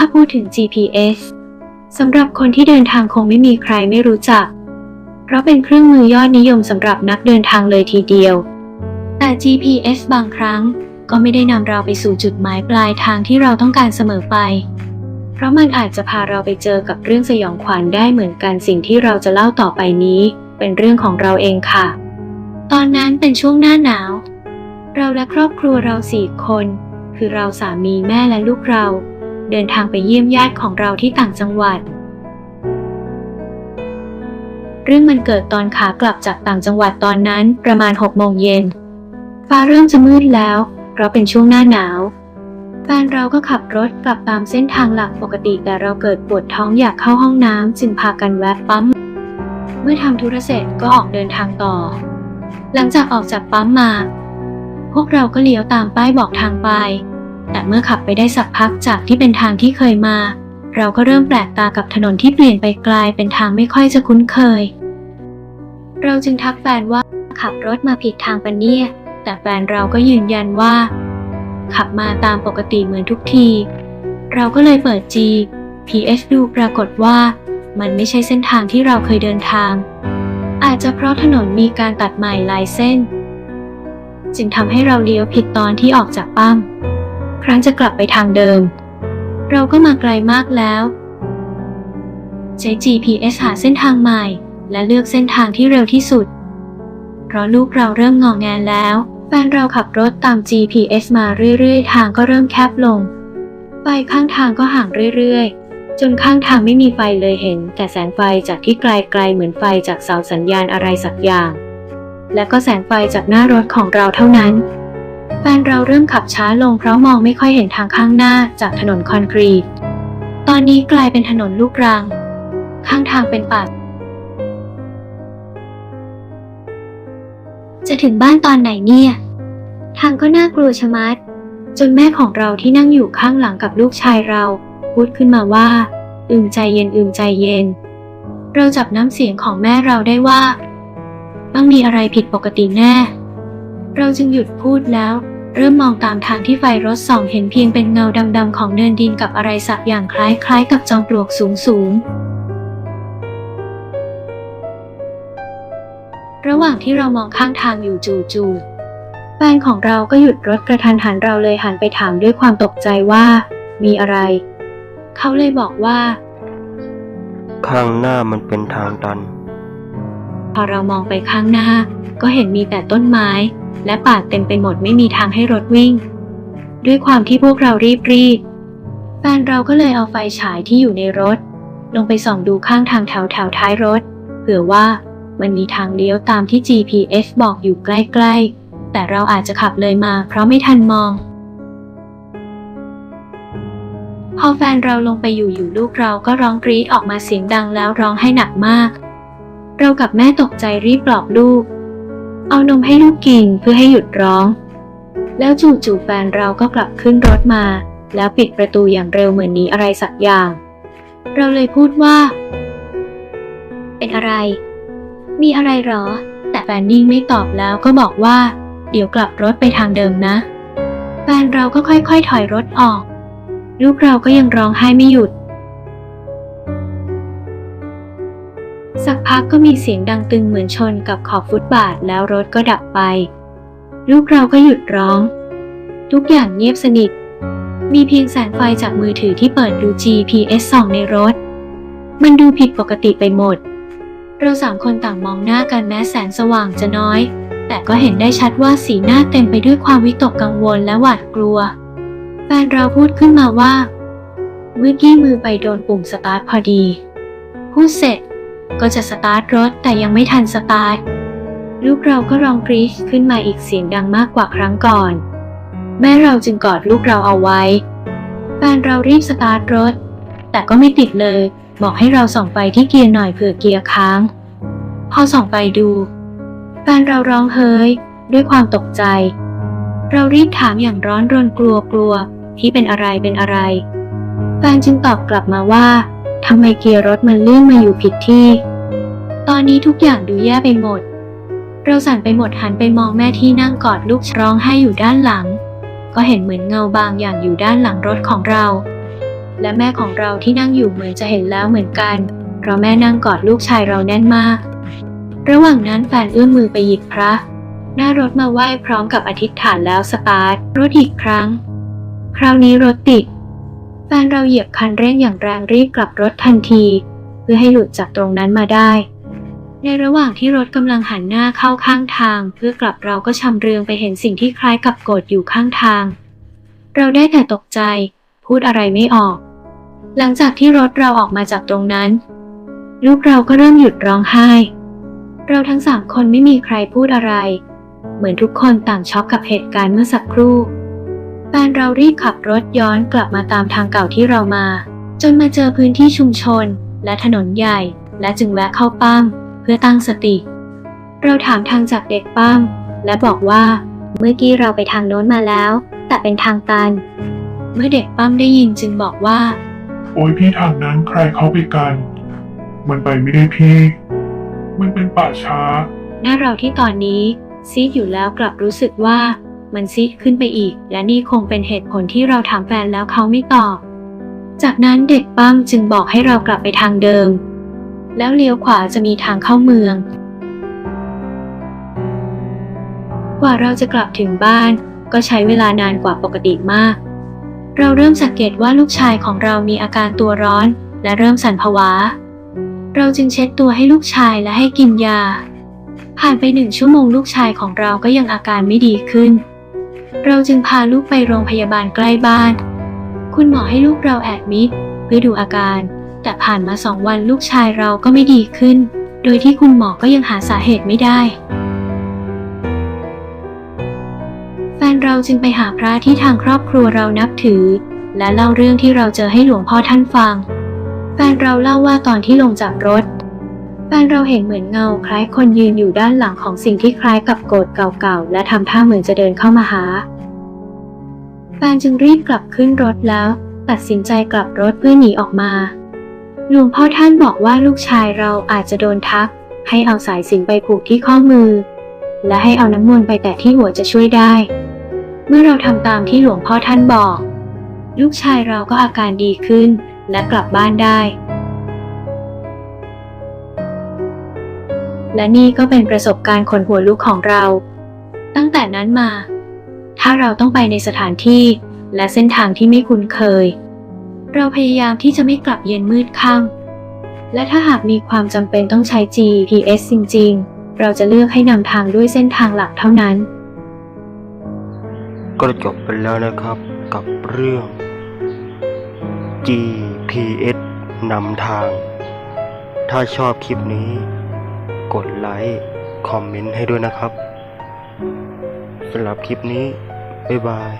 ถ้าพูดถึง GPS สำหรับคนที่เดินทางคงไม่มีใครไม่รู้จัก เพราะเป็นเครื่องมือยอดนิยมสำหรับนักเดินทางเลยทีเดียว แต่ GPS บางครั้งก็ไม่ได้นำเราไปสู่จุดหมายปลายทางที่เราต้องการเสมอไป เพราะมันอาจจะพาเราไปเจอกับเรื่องสยองขวัญได้เหมือนกันสิ่งที่เราจะเล่าต่อไปนี้ เป็นเรื่องของเราเองค่ะ ตอนนั้นเป็นช่วงหน้าหนาว เราและครอบครัวเราสี่คน คือเราสามีแม่และลูกเรา เดินทางไปเยี่ยมญาติของเราที่ต่างจังหวัด เรื่องมันเกิดตอนขากลับจากต่างจังหวัดตอนนั้นประมาณ6โมงเย็น ฟ้าเริ่มจะมืดแล้ว เพราะเป็นช่วงหน้าหนาว แฟนเราก็ขับรถกลับตามเส้นทางหลักปกติแต่เราเกิดปวดท้องอยากเข้าห้องน้ำจึงพากันแวะปั๊ม เมื่อทำธุระเสร็จก็ออกเดินทางต่อ หลังจากออกจากปั๊มมา พวกเราก็เลี้ยวตามป้ายบอกทางไป เมื่อขับไปได้สักพักจากที่เป็นทางที่เคยมา เราก็เริ่มแปลกตากับถนนที่เปลี่ยนไปกลายเป็นทางไม่ค่อยจะคุ้นเคย เราจึงทักแฟนว่าขับรถมาผิดทางปะเนี่ย แต่แฟนเราก็ยืนยันว่า ขับมาตามปกติเหมือนทุกที เราก็เลยเปิด G PS ดูปรากฏว่า มันไม่ใช่เส้นทางที่เราเคยเดินทาง อาจจะเพราะถนนมีการตัดใหม่หลายเส้น จึงทำให้เราเลี้ยวผิดตอนที่ออกจากปั๊ม ครั้งจะกลับไปทางเดิม เราก็มาไกลมากแล้ว ใช้ GPS หาเส้นทางใหม่ และเลือกเส้นทางที่เร็วที่สุด เพราะลูกเราเริ่มงองแงแล้ว แฟนเราขับรถตาม GPS มาเรื่อยๆ ทางก็เริ่มแคบลงไฟข้างทางก็ห่างเรื่อยๆ จนข้างทางไม่มีไฟเลยเห็น แต่แสงไฟจากที่ไกลๆเหมือนไฟจากเสาสัญญาณอะไรสักอย่าง และก็แสงไฟจากหน้ารถของเราเท่านั้น แฟนเราเริ่มขับช้าลงเพราะมองไม่ค่อยเห็นทางข้างหน้าจากถนนคอนกรีต ตอนนี้กลายเป็นถนนลูกรัง ข้างทางเป็นป่าจะถึงบ้านตอนไหนเนี่ย ทางก็น่ากลัวชะมัด จนแม่ของเราที่นั่งอยู่ข้างหลังกับลูกชายเรา พูดขึ้นมาว่า อึมใจเย็นอึมใจเย็น เราจับน้ำเสียงของแม่เราได้ว่า ต้องมีอะไรผิดปกติแน่ เราจึงหยุดพูดแล้ว เริ่มมองตามทางที่ไฟรถส่องเห็นเพียงเป็นเงาดำๆของเนินดินกับอะไรสักอย่างคล้ายๆ กับจอมปลวกสูงๆระหว่างที่เรามองข้างทางอยู่จู่ๆแฟนของเราก็หยุดรถกระทันหันเราเลยหันไปถามด้วยความตกใจว่า มีอะไร เขาเลยบอกว่า ข้างหน้ามันเป็นทางตัน พอเรามองไปข้างหน้า ก็เห็นมีแต่ต้นไม้ และป่าเต็มไปหมดไม่มีทางให้รถวิ่ง ด้วยความที่พวกเรารีบรีบแฟนเราก็เลยเอาไฟฉายที่อยู่ในรถ ลงไปส่องดูข้างทางแถวแถวท้ายรถ เผื่อว่ามันมีทางเลี้ยวตามที่ GPS บอกอยู่ใกล้ๆ แต่เราอาจจะขับเลยมาเพราะไม่ทันมอง พอแฟนเราลงไปอยู่อยู่ลูกเราก็ร้องกรีดออกมาเสียงดังแล้วร้องให้หนักมาก เรากับแม่ตกใจรีบปลอบลูก เอานมให้ลูกกินเพื่อให้หยุดร้อง แล้วจู่ๆแฟนเราก็กลับขึ้นรถมา แล้วปิดประตูอย่างเร็วเหมือนหนีอะไรสักอย่าง เราเลยพูดว่า เป็นอะไร มีอะไรหรอ แต่แฟนนิ่งไม่ตอบแล้วก็บอกว่า เดี๋ยวกลับรถไปทางเดิมนะ แฟนเราก็ค่อยๆถอยรถออก ลูกเราก็ยังร้องไห้ไม่หยุด พักก็มีเสียงดังตึงเหมือนชนกับขอบฟุตบาทแล้วรถก็ดับไป ลูกเราก็หยุดร้อง ทุกอย่างเงียบสนิท มีเพียงแสงไฟจากมือถือที่เปิดดู GPS ส่องในรถ มันดูผิดปกติไปหมด เราสามคนต่างมองหน้ากันแม้แสงสว่างจะน้อย แต่ก็เห็นได้ชัดว่าสีหน้าเต็มไปด้วยความวิตกกังวลและหวาดกลัว แฟนเราพูดขึ้นมาว่าเมื่อกี้มือไปโดนปุ่มสตาร์ทพอดี พูดเสร็จ ก็จะสตาร์ทรถแต่ยังไม่ทันสตาร์ทลูกเราก็ร้องกรี๊ดขึ้นมาอีกเสียงดังมากกว่าครั้งก่อน แม่เราจึงกอดลูกเราเอาไว้แฟนเรารีบสตาร์ทรถ แต่ก็ไม่ติดเลย บอกให้เราส่องไปที่เกียร์หน่อยเผื่อเกียร์ค้าง พอส่องไปดูแฟนเราร้องเฮ้ย ด้วยความตกใจ เรารีบถามอย่างร้อนรนกลัวกลัวที่เป็นอะไรเป็นอะไรแฟนจึงตอบกลับมาว่า ทำไมเกียร์รถมันเลื่อนมาอยู่ผิดที่ ตอนนี้ทุกอย่างดูแย่ไปหมด เราสั่นไปหมดหันไปมองแม่ที่นั่งกอดลูกร้องไห้อยู่ด้านหลัง ก็เห็นเหมือนเงาบางอย่างอยู่ด้านหลังรถของเรา และแม่ของเราที่นั่งอยู่เหมือนจะเห็นแล้วเหมือนกันเพราะแม่นั่งกอดลูกชายเราแน่นมาก ระหว่างนั้นแฟนเอื้อมมือไปหยิบพระ หน้ารถมาไหว้พร้อมกับอธิษฐานแล้วสตาร์ทรถอีกครั้ง คราวนี้รถติด แฟนเราเหยียบคันเร่งอย่างแรงรีบกลับรถทันที เพื่อให้หลุดจากตรงนั้นมาได้ ในระหว่างที่รถกำลังหันหน้าเข้าข้างทาง เพื่อกลับเราก็ชำเรืองไปเห็นสิ่งที่คล้ายกับโกดอยู่ข้างทาง เราได้แต่ตกใจ พูดอะไรไม่ออก หลังจากที่รถเราออกมาจากตรงนั้น ลูกเราก็เริ่มหยุดร้องไห้ เราทั้งสามคนไม่มีใครพูดอะไร เหมือนทุกคนต่างช็อกกับเหตุการณ์เมื่อสักครู่ แฟนเรารีบขับรถย้อนกลับมาตามทางเก่าที่เรามา จนมาเจอพื้นที่ชุมชน และถนนใหญ่ และจึงแวะเข้าปั้มเพื่อตั้งสติ เราถามทางจากเด็กปั้มและบอกว่า เมื่อกี้เราไปทางโน้นมาแล้ว แต่เป็นทางตัน เมื่อเด็กปั้มได้ยินจึงบอกว่า โอ้ยพี่ทางนั้นใครเข้าไปกัน มันไปไม่ได้พี่ มันเป็นป่าช้า หน้าเราที่ตอนนี้ซีดอยู่แล้วกลับรู้สึกว่า มันซีดขึ้นไปอีก และนี่คงเป็นเหตุผลที่เราถามแฟนแล้วเขาไม่ตอบ จากนั้นเด็กปั้มจึงบอกให้เรากลับไปทางเดิม แล้วเลี้ยวขวาจะมีทางเข้าเมือง กว่าเราจะกลับถึงบ้าน ก็ใช้เวลานานกว่าปกติมาก เราเริ่มสังเกตว่าลูกชายของเรามีอาการตัวร้อน และเริ่มสั่นผวา เราจึงเช็ดตัวให้ลูกชายและให้กินยาผ่านไปหนึ่งชั่วโมงลูกชายของเราก็ยังอาการไม่ดีขึ้น เราจึงพาลูกไปโรงพยาบาลใกล้บ้าน คุณหมอให้ลูกเราแอดมิดเพื่อดูอาการ แต่ผ่านมาสองวันลูกชายเราก็ไม่ดีขึ้น โดยที่คุณหมอก็ยังหาสาเหตุไม่ได้ แฟนเราจึงไปหาพระที่ทางครอบครัวเรานับถือ และเล่าเรื่องที่เราเจอให้หลวงพ่อท่านฟัง แฟนเราเล่าว่าตอนที่ลงจากรถ แฟนเราเห็นเหมือนเงาคล้ายคนยืนอยู่ด้านหลังของสิ่งที่คล้ายกับโกดเก่าๆ และทำท่าเหมือนจะเดินเข้ามาหา แฟนจึงรีบกลับขึ้นรถแล้ว ตัดสินใจกลับรถเพื่อหนีออกมา หลวงพ่อท่านบอกว่าลูกชายเราอาจจะโดนทัก ให้เอาสายสิญจนไปผูกที่ข้อมือ และให้เอาน้ำมนต์ไปแตะที่หัวจะช่วยได้ เมื่อเราทำตามที่หลวงพ่อท่านบอก ลูกชายเราก็อาการดีขึ้นและกลับบ้านได้ และนี่ก็เป็นประสบการณ์ขนหัวลุกของเรา ตั้งแต่นั้นมา ถ้าเราต้องไปในสถานที่และเส้นทางที่ไม่คุ้นเคย เราพยายามที่จะไม่กลับเย็นมืดค่ำและถ้าหากมีความจำเป็นต้องใช้ GPS จริง ๆ เราจะเลือกให้นำทางด้วยเส้นทางหลักเท่านั้น ก็จบไปแล้วนะครับกับเรื่อง GPS นำทาง ถ้าชอบคลิปนี้ กดไลค์ คอมเมนต์ให้ด้วยนะครับสำหรับคลิปนี้ บ๊ายบาย